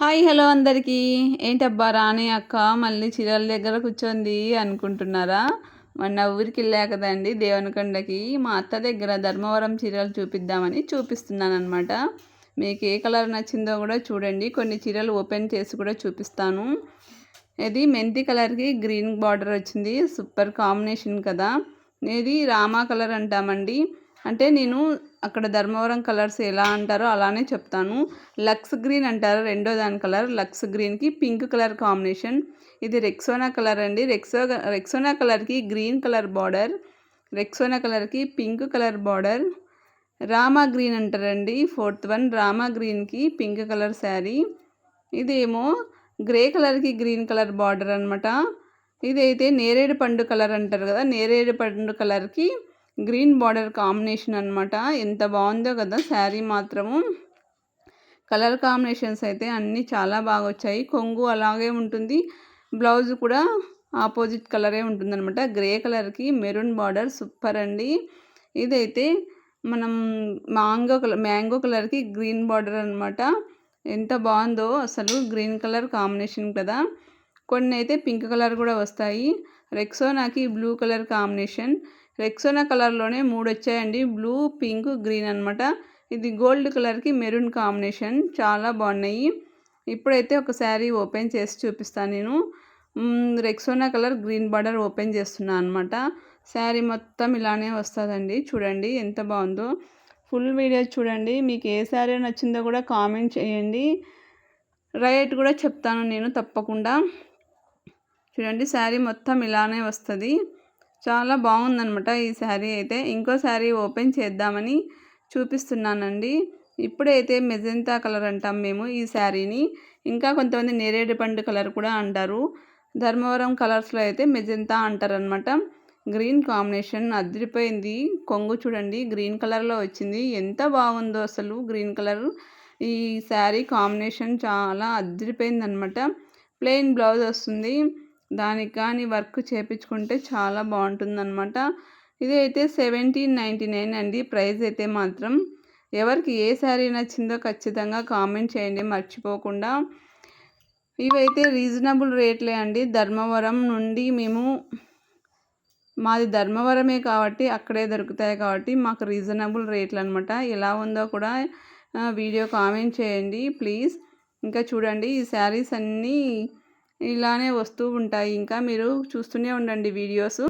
Hi hello అందరికీ. ఏంటబ్బా రాణి అక్క మళ్ళీ చీరల దగ్గర కూర్చోంది అనుకుంటున్నారా? మొన్న ఊరికి వెళ్ళా కదండి దేవనకొండకి. మా అత్త దగ్గర ధర్మవరం చీరలు చూపిద్దామని చూపిస్తున్నాను మీకు ఏ కలర్ నచ్చిందో కూడా చూడండి. కొన్ని చీరలు ఓపెన్ చేసి కూడా చూపిస్తాను. ఇది మెంతి కలర్కి గ్రీన్ బార్డర్ వచ్చింది. సూపర్ కాంబినేషన్ కదా. ఇది రామా కలర్ అంటామండి. అంటే నేను అక్కడ ధర్మవరం కలర్స్ ఎలా అంటారో అలానే చెప్తాను. లక్స్ గ్రీన్ అంటారు రెండో దాని కలర్ లక్స్ గ్రీన్కి పింక్ కలర్ కాంబినేషన్. ఇది రెక్సోనా కలర్ అండి. రెక్సో రెక్సోనా కలర్కి గ్రీన్ కలర్ బార్డర్ రెక్సోనా కలర్కి pink colour border. Rama green అంటారండి. ఫోర్త్ వన్ రామా గ్రీన్కి పింక్ కలర్ శారీ. ఇదేమో గ్రే కలర్కి గ్రీన్ కలర్ బార్డర్ అనమాట ఇదైతే నేరేడు పండు కలర్ అంటారు కదా నేరేడు పండు కలర్కి గ్రీన్ బార్డర్ కాంబినేషన్ అనమాట ఎంత బాగుందో కదా శారీ మాత్రము. కలర్ కాంబినేషన్స్ అయితే అన్నీ చాలా బాగా వచ్చాయి. కొంగు అలాగే ఉంటుంది. బ్లౌజ్ కూడా ఆపోజిట్ కలరే ఉంటుందన్నమాట. గ్రే కలర్కి మెరూన్ బార్డర్ సూపర్ అండి. ఇదైతే మనం మ్యాంగో కలర్ మ్యాంగో కలర్కి గ్రీన్ బార్డర్ అనమాట ఎంత బాగుందో అసలు గ్రీన్ కలర్ కాంబినేషన్ కదా. కొన్ని అయితే పింక్ కలర్ కూడా వస్తాయి. రెక్సోనాకి బ్లూ కలర్ కాంబినేషన్. రెక్సోనా కలర్లోనే మూడు వచ్చాయండి. బ్లూ పింక్ గ్రీన్ అనమాట ఇది గోల్డ్ కలర్కి మెరూన్ కాంబినేషన్ చాలా బాగున్నాయి. ఇప్పుడైతే ఒక శారీ ఓపెన్ చేసి చూపిస్తాను నేను. Rexona colour green border open చేస్తున్నాను అనమాట శారీ మొత్తం ఇలానే వస్తుందండి. చూడండి ఎంత బాగుందో. ఫుల్ వీడియో చూడండి. మీకు ఏ శారీ నచ్చిందో కూడా కామెంట్ చేయండి. రైట్ కూడా చెప్తాను నేను తప్పకుండా. చూడండి శారీ మొత్తం ఇలానే వస్తుంది. చాలా బాగుందనమాట ఈ శారీ అయితే. ఇంకో శారీ ఓపెన్ చేద్దామని చూపిస్తున్నానండి. ఇప్పుడైతే మెజెంతా కలర్ అంటాం మేము ఈ శారీని. ఇంకా కొంతమంది నేరేడు పండు కలర్ కూడా అంటారు. ధర్మవరం కలర్స్లో అయితే మెజెంతా అంటారనమాట గ్రీన్ కాంబినేషన్ అదిరిపోయింది. కొంగు చూడండి గ్రీన్ కలర్లో వచ్చింది. ఎంత బాగుందో అసలు గ్రీన్ కలర్. ఈ శారీ కాంబినేషన్ చాలా అదిరిపోయింది అనమాట ప్లెయిన్ బ్లౌజ్ వస్తుంది. దానికి కానీ వర్క్ చేపించుకుంటే చాలా బాగుంటుందన్నమాట. ఇది అయితే సెవెంటీన్ నైంటీ నైన్ అండి. ప్రైస్ అయితే మాత్రం ఎవరికి ఏ శారీ నచ్చిందో ఖచ్చితంగా కామెంట్ చేయండి మర్చిపోకుండా. ఇవైతే రీజనబుల్ రేట్లే అండి. ధర్మవరం నుండి మేము మాది ధర్మవరమే కాబట్టి అక్కడే దొరుకుతాయి కాబట్టి మాకు రీజనబుల్ రేట్లు అనమాట ఎలా ఉందో కూడా వీడియో కామెంట్ చేయండి ప్లీజ్. ఇంకా చూడండి ఈ శారీస్ అన్నీ ఇలానే వస్తూ ఉంటాయి. ఇంకా మీరు చూస్తూనే ఉండండి వీడియోస్.